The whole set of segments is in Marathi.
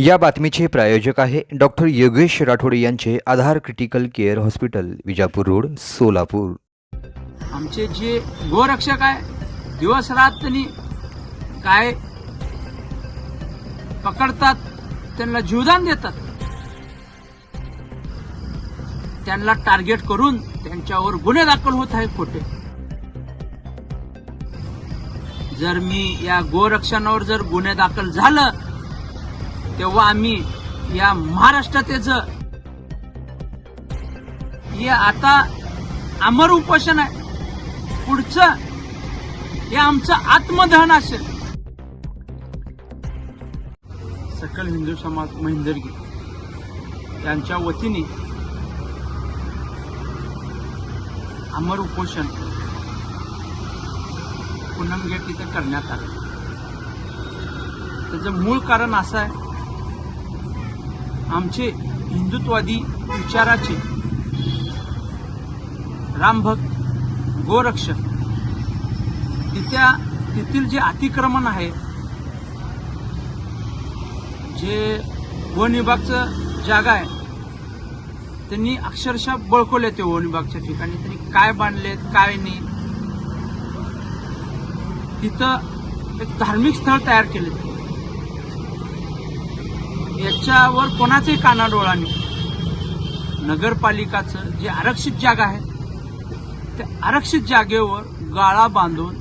या बातमीचे प्रायोजक आहे डॉक्टर योगेश राठोड यांचे Aadhaar critical care hospital Vijapur road Solapur. आमचे जे गोरक्षक आहे दिवस रात काय पकडतात त्यांना जीवदान देतात. त्यांना टार्गेट करून त्यांच्यावर गुन्हे दाखल होत आहे खोटे. जर मी या गोरक्षणावर जर गुन्हे दाखल झालं तेव्हा आम्ही या महाराष्ट्रातेच हे आता अमर उपोषण आहे. पुढचं हे आमचं आत्मदहन असेल. सकल हिंदू समाज महिंदरगी यांच्या वतीने अमर उपोषण पूनम गेट इथे करण्यात आलं. त्याचं मूळ कारण असं आहे आमचे हिंदुत्वादी विचाराचे रामभक्त गोरक्षक तिथ्या तेथील जे अतिक्रमण आहे जे वन विभागचं जागा आहे त्यांनी अक्षरशः बळकवले ते वन विभागच्या ठिकाणी. त्यांनी काय बांधलेत काय नाही. तिथं एक धार्मिक स्थळ तयार केले याच्यावर कोणाचंही कानाडोळा नाही. नगरपालिकाचं जे आरक्षित जागा आहे त्या आरक्षित जागेवर गाळा बांधून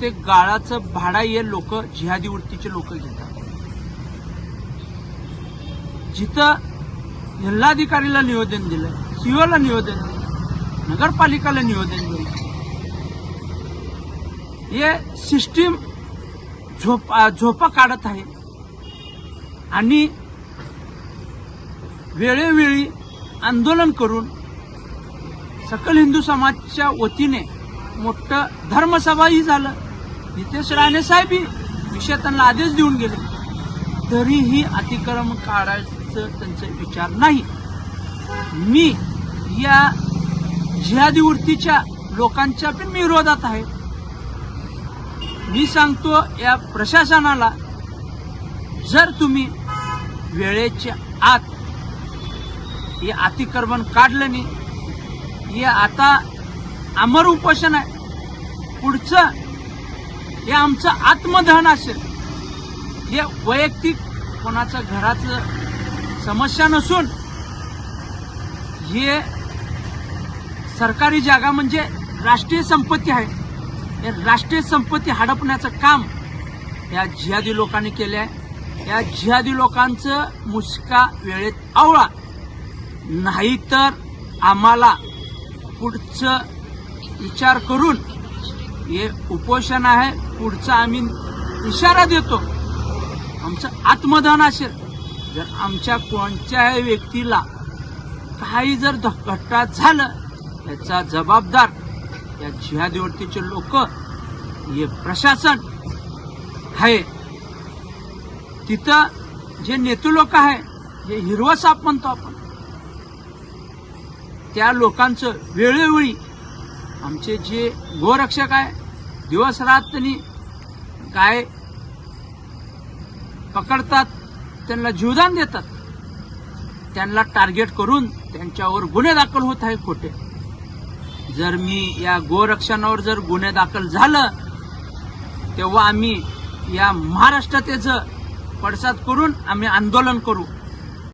ते गाळाचं भाडा हे लोक जिहादी वृत्तीचे लोक घेतात. जिथं जिल्हाधिकारीला निवेदन दिलं सीओला निवेदन दिलं नगरपालिकाला निवेदन दिलं हे सिस्टीम झोप झोपा काढत आहे. आणि वेळोवेळी आंदोलन करून सकल हिंदू समाजच्या वतीने मोठं धर्मसभाही झालं. नितेश राणे साहेबही विषय त्यांना आदेश देऊन गेले. तरीही अतिक्रमण काढायचं त्यांचा विचार नाही. मी या जिहादीवृत्तीच्या लोकांच्या पण मी विरोधात आहे. मी सांगतो या प्रशासनाला जर तुम्ही वेळेच्या आत हे अतिक्रमण काढलं नाही. हे आता अमर उपोषण आहे. पुढचं हे आमचं आत्मदहन असेल. हे वैयक्तिक कोणाचं घराचं समस्या नसून हे सरकारी जागा म्हणजे राष्ट्रीय संपत्ती आहे. हे राष्ट्रीय संपत्ती हडपण्याचं काम या जिहादी लोकांनी केलं आहे या जिहादी लोकांचं मुस्का वेळेत आवळा. नाहीतर आम्हाला पुढचं विचार करून हे उपोषण आहे पुढचा आम्ही इशारा देतो. आमचं आत्मदान असेल. जर आमच्या कोणत्याही व्यक्तीला काही जर ध- झालं याचा जबाबदार या जिहादीवरतीचे लोक हे प्रशासन आहे. तिथं जे नेते लोक आहे जे हिरवं साप म्हणतो आपण त्या लोकांचं वेळोवेळी आमचे जे गोरक्षक आहे दिवस रात त्यांनी काय पकडतात त्यांना जीवदान देतात. त्यांना टार्गेट करून त्यांच्यावर गुन्हे दाखल होत आहे खोटे. जर मी या गोरक्षणावर जर गुन्हे दाखल झालं तेव्हा आम्ही या महाराष्ट्रातेचं पडसाद करून आम्ही आंदोलन करू.